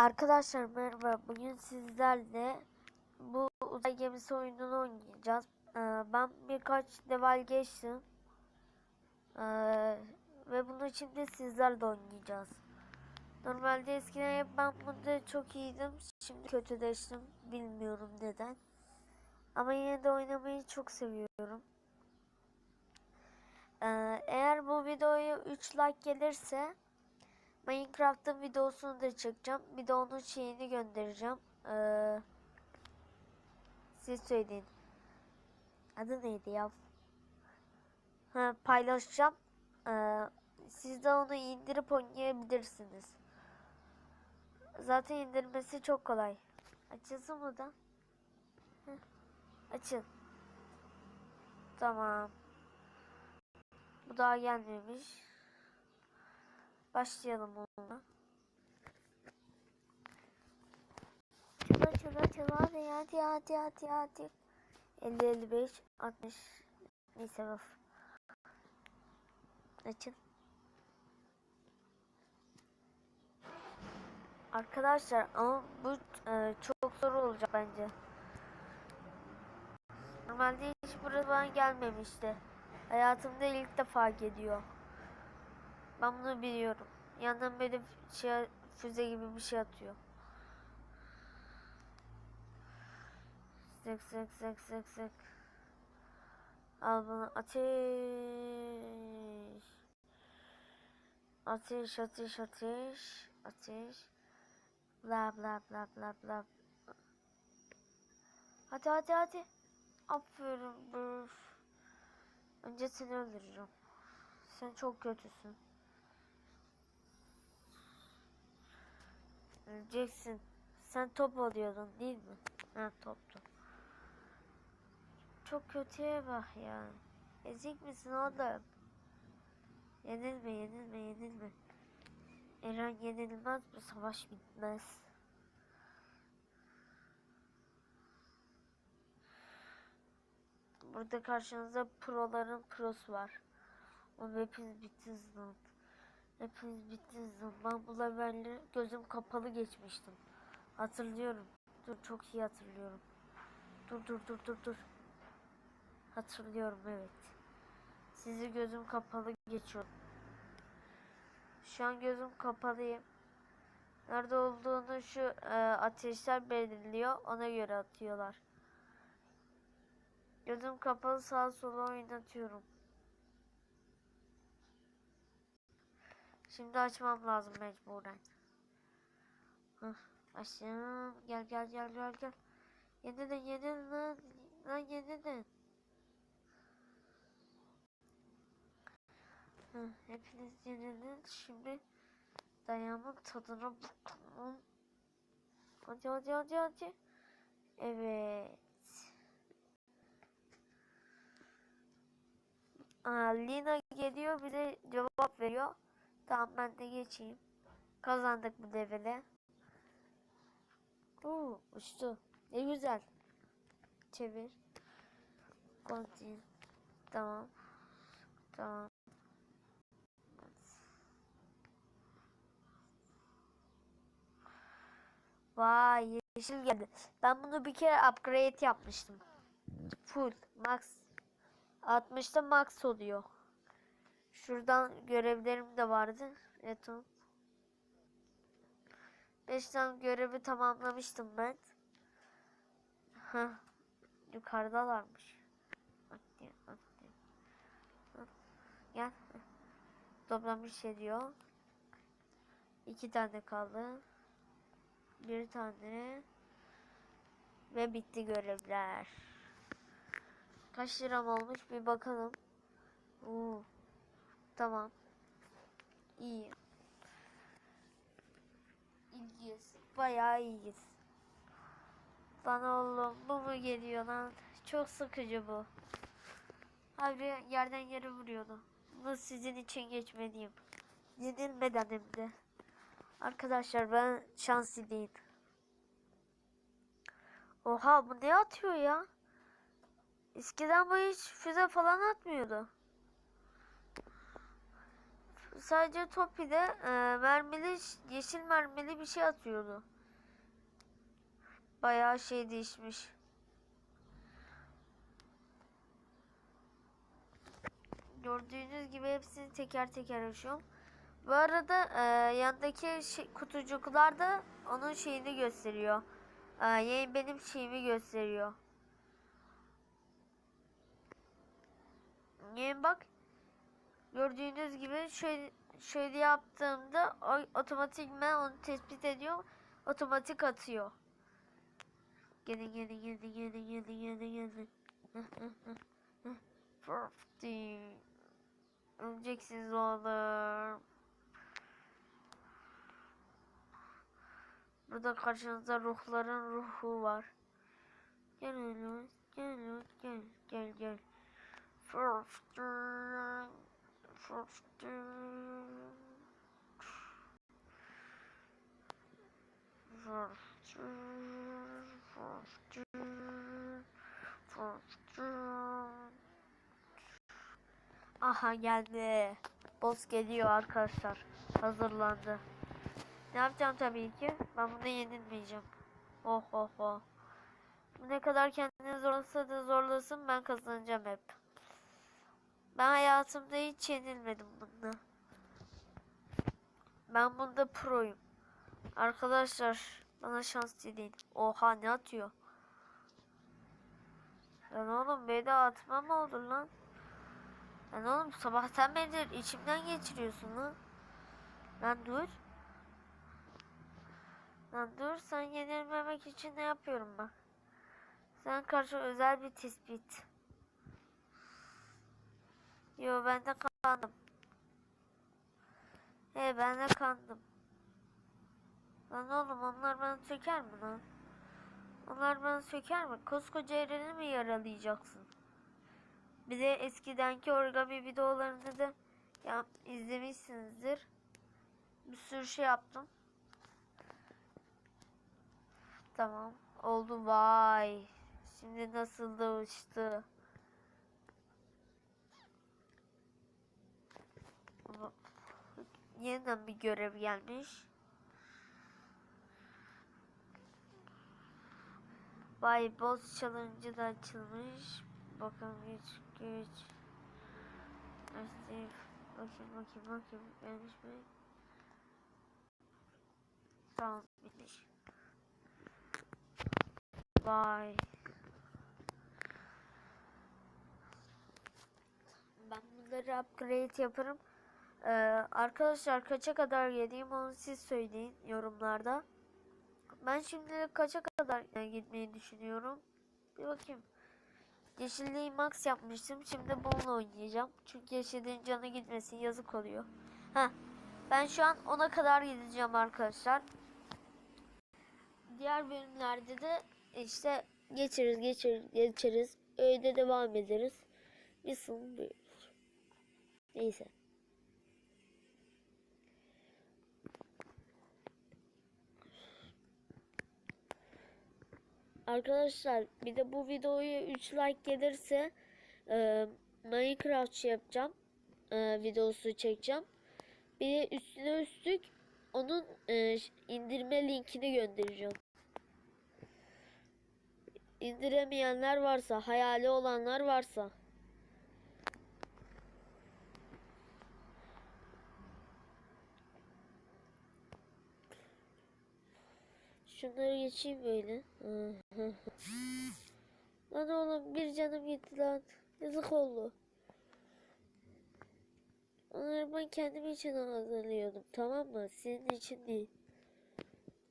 Arkadaşlar merhaba. Bugün sizlerle bu uzay gemisi oyununu oynayacağız. Ee, ben birkaç level geçtim. Ee, ve bunun için de sizlerle oynayacağız. Normalde eskiden hep ben bunda çok iyiydim. Şimdi kötüleştim. Bilmiyorum neden. Ama yine de oynamayı çok seviyorum. Ee, eğer bu videoya 3 like gelirse Minecraft'ın videosunu da çekeceğim. Bir de onun şeyini göndereceğim. Ee, siz söyleyin. Adı neydi ya? Ha, paylaşacağım. Ee, siz de onu indirip oynayabilirsiniz. Zaten indirmesi çok kolay. Açılsın mı da? Heh, Açın. Tamam. Bu daha gelmemiş. Başlayalım onunla. Çala çala çala hadi hadi hadi hadi hadi. 50 55 60 neyse of. Açın. Arkadaşlar ama bu e, çok zor olacak bence. Normalde hiç buraya gelmemişti. Hayatımda ilk defa geliyor. Ben bunu biliyorum. Yandan böyle şey, füze gibi bir şey atıyor. Sık sık sık sık sık. Al bunu ateş. Ateş ateş ateş. Ateş. Bla bla bla bla bla. Hadi hadi hadi. Aferin. Brr. Önce seni öldüreceğim. Sen çok kötüsün. Öleceksin. Sen top alıyordun değil mi? Ha toptu. Çok kötüye bak ya. Ezik misin oğlum? Yenilme yenilme yenilme. Eren yenilmez bu savaş bitmez. Burada karşınızda proların prosu var. Oğlum hepiniz bittiniz lan. Hepiniz bittiniz. Ben bu levelleri gözüm kapalı geçmiştim. Hatırlıyorum. Dur çok iyi hatırlıyorum. Dur dur dur dur dur. Hatırlıyorum evet. Sizi gözüm kapalı geçiyorum. Şu an gözüm kapalıyım. Nerede olduğunu şu e, ateşler belirliyor. Ona göre atıyorlar. Gözüm kapalı sağa sola oynatıyorum. Şimdi açmam lazım mecburen. Hah, açtım. Gel gel gel gel gel. Yeniden yeniden lan. Lan yeniden. Hah, hepiniz yeniden. Şimdi dayanın tadına bakalım. Hadi hadi hadi hadi. Evet. Aa, Lina geliyor bir de cevap veriyor. Tamam ben de geçeyim. Kazandık bu levele. Oo, uçtu. Ne güzel. Çevir. Continue. Tamam. Tamam. Vay yeşil geldi. Ben bunu bir kere upgrade yapmıştım. Full max. 60'ta max oluyor. Şuradan görevlerim de vardı. Evet. 5 tane görevi tamamlamıştım ben. Hah. Yukarıdalarmış. Hadi. Hah, Gel. Toplamış ediyor. İki tane kaldı. Bir tane. Ve bitti görevler. Kaç liram olmuş bir bakalım. Oo. Tamam. İyi. İyiyiz. Bayağı iyiyiz. Bana oğlum bu mu geliyor lan? Çok sıkıcı bu. Abi yerden yere vuruyordu. Bu sizin için geçmeliyim. Yenilmeden hem de. Arkadaşlar ben şanslı değil. Oha bu ne atıyor ya? Eskiden bu hiç füze falan atmıyordu. Sadece Topi'de e, mermili yeşil mermili bir şey atıyordu. Bayağı şey değişmiş. Gördüğünüz gibi hepsini teker teker açıyorum. Bu arada e, yandaki şey, kutucuklar da onun şeyini gösteriyor. E, benim şeyimi gösteriyor. Yani bak gördüğünüz gibi şöyle, şöyle yaptığımda o, otomatikman onu tespit ediyor. Otomatik atıyor. Gelin gelin gelin gelin gelin gelin gelin. Öleceksiniz oğlum. Burada karşınızda ruhların ruhu var. Gel oğlum, gel oğlum, gel, gel, gel. Fırfti. Aha geldi. Boss geliyor arkadaşlar. Hazırlandı. Ne yapacağım tabii ki? Ben bunu yenilmeyeceğim. Oh oh oh. Ne kadar kendini zorlasa da zorlasın ben kazanacağım hep. Ben hayatımda hiç yenilmedim bunda. Ben bunda proyum. Arkadaşlar bana şans dileyin. Oha ne atıyor? Lan oğlum beni atma mı olur lan? Lan oğlum sabahtan beridir içimden geçiriyorsun lan. Lan dur. Lan dur sen yenilmemek için ne yapıyorum bak. Sen karşı özel bir tespit. Yo ben de kandım. He ben de kandım. Lan oğlum onlar bana söker mi lan? Onlar bana söker mi? Koskoca evreni mi yaralayacaksın? Bir de eskidenki origami videolarını da ya, izlemişsinizdir. Bir sürü şey yaptım. Tamam. Oldu vay. Şimdi nasıl da uçtu. Ama Yeniden bir görev gelmiş. Vay boss challenge da açılmış. Bakalım güç güç. Aktif. Bakayım bakayım bakayım. Gelmiş mi? Tamam bitmiş. Vay. Ben bunları upgrade yaparım. Ee, arkadaşlar kaça kadar geleyim onu siz söyleyin yorumlarda. Ben şimdi kaça kadar gitmeyi düşünüyorum. Bir bakayım. Yeşilliği max yapmıştım. Şimdi bununla oynayacağım. Çünkü yeşilliğin canı gitmesin yazık oluyor. Ha. Ben şu an ona kadar gideceğim arkadaşlar. Diğer bölümlerde de işte geçeriz geçeriz geçeriz. Öyle devam ederiz. Bir sınır duyuruz. Neyse. Arkadaşlar bir de bu videoya 3 like gelirse e, Minecraft şey yapacağım. E, videosu çekeceğim. Bir de üstüne üstlük onun e, indirme linkini göndereceğim. İndiremeyenler varsa, hayali olanlar varsa Şunları geçeyim böyle. lan oğlum bir canım gitti lan. Yazık oldu. Onları ben kendim için hazırlıyordum tamam mı? Senin için değil.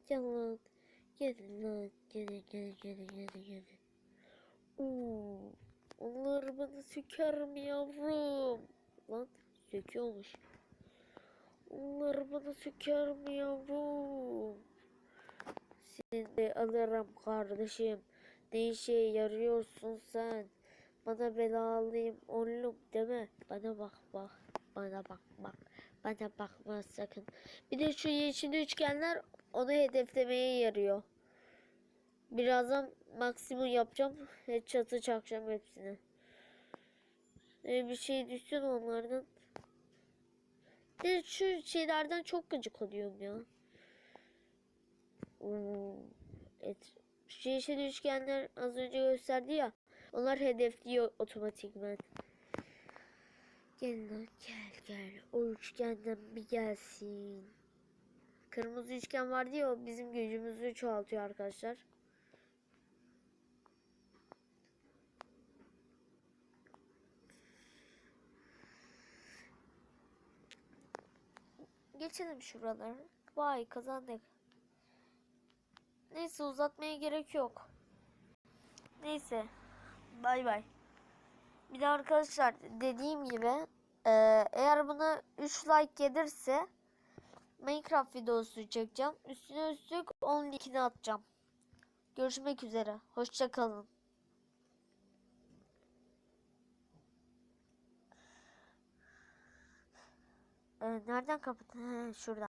Gel lan. Gelin lan. Gelin gelin gelin gelin gelin. Oo, onları bana söker mi yavrum? Lan söküyormuş. Onları bana söker mi yavrum? Seni alırım kardeşim. Ne işe yarıyorsun sen? Bana belalıyım oğlum deme. Bana bak bak. Bana bak bak. Bana bakma sakın. Bir de şu yeşil üçgenler onu hedeflemeye yarıyor. Birazdan maksimum yapacağım. Headshot'ı çakacağım hepsine. Ee, bir şey düşsün onlardan. De şu şeylerden çok gıcık oluyorum ya. Oo, et. Yeşil üçgenler az önce gösterdi ya. Onlar hedefliyor otomatikman. Gel lan gel gel. O üçgenden bir gelsin. Kırmızı üçgen vardı ya o bizim gücümüzü çoğaltıyor arkadaşlar. Geçelim şuraları. Vay kazandık. Neyse uzatmaya gerek yok. Neyse. Bay bay. Bir de arkadaşlar dediğim gibi eee, eğer buna 3 like gelirse Minecraft videosu çekeceğim. Üstüne üstlük 10 linkini atacağım. Görüşmek üzere. Hoşça kalın. Ee, nereden kapat? Şuradan.